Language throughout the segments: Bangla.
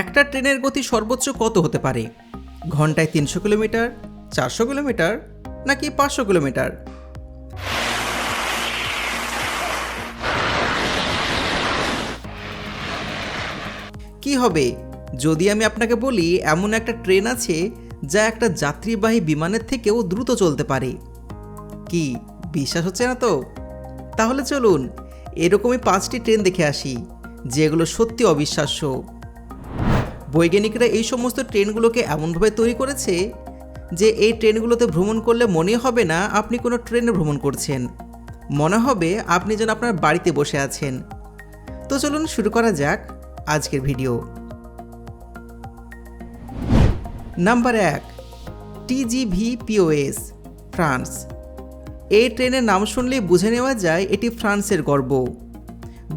একটা ট্রেনের গতি সর্বোচ্চ কত হতে পারে? ঘন্টায় তিনশো কিলোমিটার, চারশো কিলোমিটার, নাকি পাঁচশো কিলোমিটার? কি হবে? যদি আমি আপনাকে বলি, এমন একটা ট্রেন আছে যা একটা যাত্রীবাহী বিমানের থেকেও দ্রুত চলতে পারে। কি, বিশ্বাস হচ্ছে না তো? তাহলে চলুন, এরকমই পাঁচটি ট্রেন দেখে আসি, যেগুলো সত্যি অবিশ্বাস্য। বৈজ্ঞানিকরা এই সমস্ত ট্রেনগুলোকে এমনভাবে তৈরি করেছে যে এই ট্রেনগুলোতে ভ্রমণ করলে মনে হবে না আপনি কোনো ট্রেনে ভ্রমণ করছেন। মনে হবে আপনি যেন আপনার বাড়িতে বসে আছেন। তো চলুন শুরু করা যাক আজকের ভিডিও। নাম্বার এক টিজিভি পিওএস ফ্রান্স। এই ট্রেনের নাম শুনলেই বুঝে নেওয়া যায় এটি ফ্রান্সের গর্ব।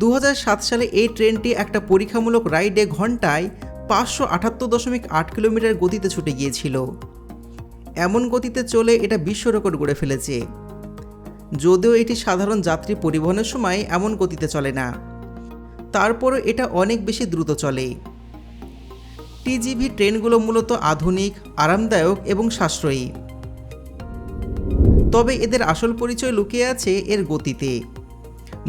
দু হাজার সাত সালে এই ট্রেনটি একটা পরীক্ষামূলক রাইডে ঘন্টায় পাঁচশো আটাত্তর দশমিক আট কিলোমিটার গতিতে ছুটে গিয়েছিল। এমন গতিতে চলে এটা বিশ্ব রেকর্ড গড়ে ফেলেছে। যদিও এটি সাধারণ যাত্রী পরিবহনের সময় এমন গতিতে চলে না। তারপরও এটা অনেক বেশি দ্রুত চলে। টিজিভি ট্রেনগুলো মূলত আধুনিক, আরামদায়ক এবং সাশ্রয়ী। তবে এদের আসল পরিচয় লুকিয়ে আছে এর গতিতে।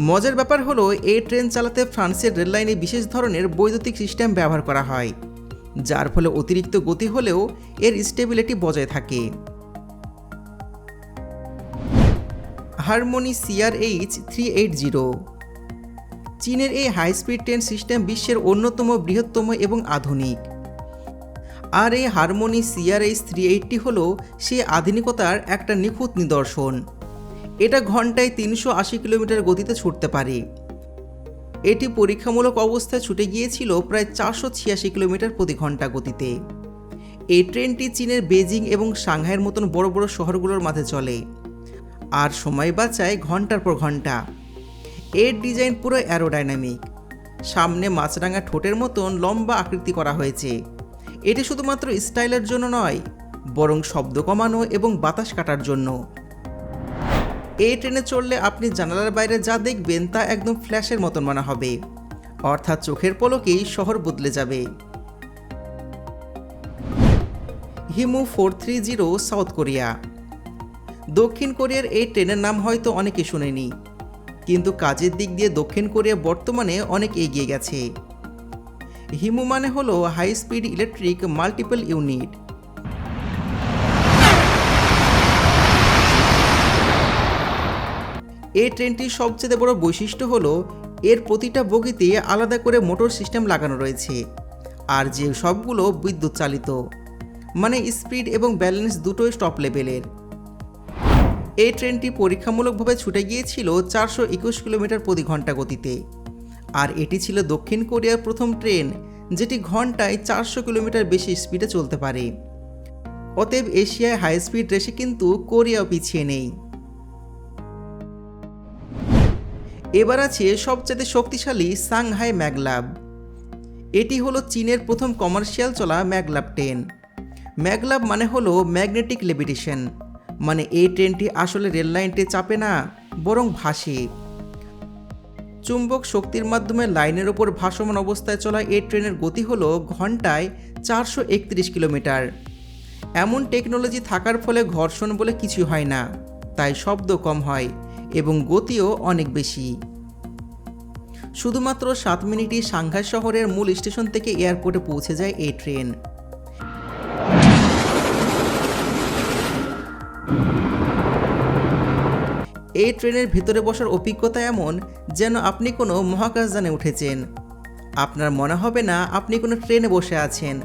মজার ব্যাপার হলো এই ট্রেন চালাতে ফ্রান্সের রেললাইনে বিশেষ ধরনের বৈদ্যুতিক সিস্টেম ব্যবহার করা হয়, যার ফলে অতিরিক্ত গতি হলেও এর স্টেবিলিটি বজায় থাকে। Harmony CRH three eight zero. চীনের এই হাই স্পিড ট্রেন সিস্টেম বিশ্বের অন্যতম, বৃহত্তম এবং আধুনিক। আর এই হারমোনি সিআরএইচ থ্রি এইটটি হল সে আধুনিকতার একটা নিখুঁত নিদর্শন। এটা ঘন্টায় তিনশো আশি কিলোমিটার গতিতে ছুটতে পারে। এটি পরীক্ষামূলক অবস্থায় ছুটে গিয়েছিল প্রায় চারশো ছিয়াশি কিলোমিটার প্রতি ঘণ্টা গতিতে। এই ট্রেনটি চীনের বেজিং এবং সাংহাইয়ের মতন বড় বড় শহরগুলোর মাঝে চলে। আর সময় বাঁচায় ঘণ্টার পর ঘণ্টা। এর ডিজাইন পুরো অ্যারোডাইনামিক। সামনে মাছরাঙা ঠোঁটের মতন লম্বা আকৃতি করা হয়েছে। এটি শুধুমাত্র স্টাইলের জন্য নয়, বরং শব্দ কমানো এবং বাতাস কাটার জন্য। এই ট্রেনে চড়লে আপনি জানালার বাইরে যা দেখবেন তা একদম ফ্ল্যাশের মতন মনে হবে। অর্থাৎ চোখের পলকেই শহর বদলে যাবে। HEMU four three zero South Korea. দক্ষিণ কোরিয়ার এই ট্রেনের নাম হয়তো অনেকে শুনেনি, কিন্তু কাজের দিক দিয়ে দক্ষিণ কোরিয়া বর্তমানে অনেক এগিয়ে গেছে। হিমু মানে হলো high speed electric multiple unit. এই ট্রেনটির সবচেয়ে বড় বৈশিষ্ট্য হলো, এর প্রতিটা বগিতে আলাদা করে মোটর সিস্টেম লাগানো রয়েছে, আর যে সবগুলো বিদ্যুৎ চালিত। মানে স্পিড এবং ব্যালেন্স দুটোই স্টপ লেভেলের। এই ট্রেনটি পরীক্ষামূলকভাবে ছুটে গিয়েছিল চারশো একুশ কিলোমিটার প্রতি ঘণ্টা গতিতে, আর এটি ছিল দক্ষিণ কোরিয়ার প্রথম ট্রেন, যেটি ঘন্টায় চারশো কিলোমিটার বেশি স্পিডে চলতে পারে। অতএব এশিয়ায় হাই স্পিড রেসে কিন্তু কোরিয়াও পিছিয়ে নেই। এবার আছে সবচেয়ে শক্তিশালী সাংহাই ম্যাগলাব। এটি হলো চীনের প্রথম কমার্শিয়াল চলা ম্যাগলাব ট্রেন। ম্যাগলাব মানে হলো ম্যাগনেটিক লেভিটেশন মানে এই ট্রেনটি আসলে রেল লাইনটি চাপে না, বরং ভাসে। চুম্বক শক্তির মাধ্যমে লাইনের ওপর ভাসমান অবস্থায় চলা এই ট্রেনের গতি হল ঘন্টায় চারশো একত্রিশ কিলোমিটার। এমন টেকনোলজি থাকার ফলে ঘর্ষণ বলে কিছু হয় না, তাই শব্দ কম হয়। এবং গতিও অনেক বেশি। শুধুমাত্র সাত মিনিটই সাংঘাই শহরের মূল স্টেশন থেকে এয়ারপোর্টে পৌঁছে যায় এই ট্রেন। এই ট্রেনের ভিতরে বসার অভিজ্ঞতা এমন যেন আপনি কোনো মহাকাশযানে উঠেছেন। আপনার মনে হবে না আপনি কোনো ট্রেনে বসে আছেন।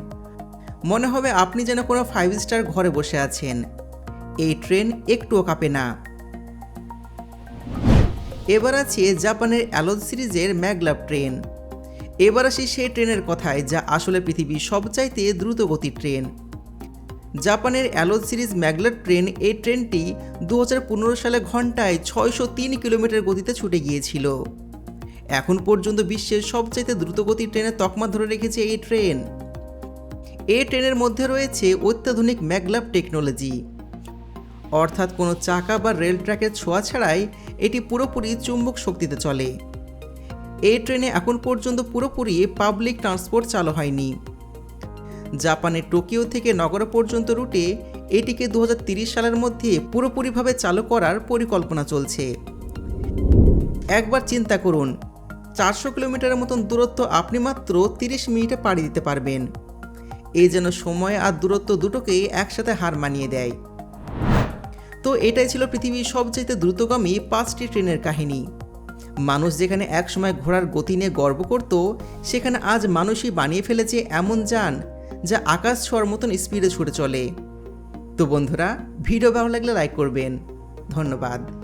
মনে হবে আপনি যেন কোনো ফাইভ স্টার ঘরে বসে আছেন। এই ট্রেন একটুও কাঁপে না। এবার আছে জাপানের অ্যালোজ সিরিজের ম্যাগলাব ট্রেন। এবার আসি সেই ট্রেনের কথায় যা আসলে পৃথিবীর সবচাইতে দ্রুত গতির ট্রেন। জাপানের অ্যালোজ সিরিজ ম্যাগলার ট্রেন এই ট্রেনটি দু হাজার পনেরো সালে ঘন্টায় ছয়শো তিন কিলোমিটার গতিতে ছুটে গিয়েছিল। এখন পর্যন্ত বিশ্বের সবচাইতে দ্রুতগতির ট্রেনের তকমা ধরে রেখেছে এই ট্রেন। এই ট্রেনের মধ্যে রয়েছে অত্যাধুনিক ম্যাগলাব টেকনোলজি। অর্থাৎ কোনো চাকা বা রেল ট্র্যাকের ছোঁয়া ছাড়াই এটি পুরোপুরি চুম্বক শক্তিতে চলে। এই ট্রেনে এখন পর্যন্ত পুরোপুরি পাবলিক ট্রান্সপোর্ট চালু হয়নি। জাপানের টোকিও থেকে নগর পর্যন্ত রুটে এটিকে দু সালের মধ্যে পুরোপুরিভাবে চালু করার পরিকল্পনা চলছে। একবার চিন্তা করুন, চারশো কিলোমিটারের মতন দূরত্ব আপনি মাত্র তিরিশ মিনিটে পাড়ি দিতে পারবেন। এই যেন সময় আর দূরত্ব দুটোকেই একসাথে হার মানিয়ে দেয়। তো এটাই ছিল পৃথিবীর সবচেয়ে দ্রুতগামী পাঁচটি ট্রেনের কাহিনী। মানুষ যেখানে একসময় ঘোড়ার গতি নিয়ে গর্ব করত, সেখানে আজ মানুষই বানিয়ে ফেলেছে এমন যান যা আকাশ ছোঁয়ার মতন স্পিডে ছুটে চলে। তো বন্ধুরা, ভিডিও ভালো লাগলে লাইক করবেন। ধন্যবাদ।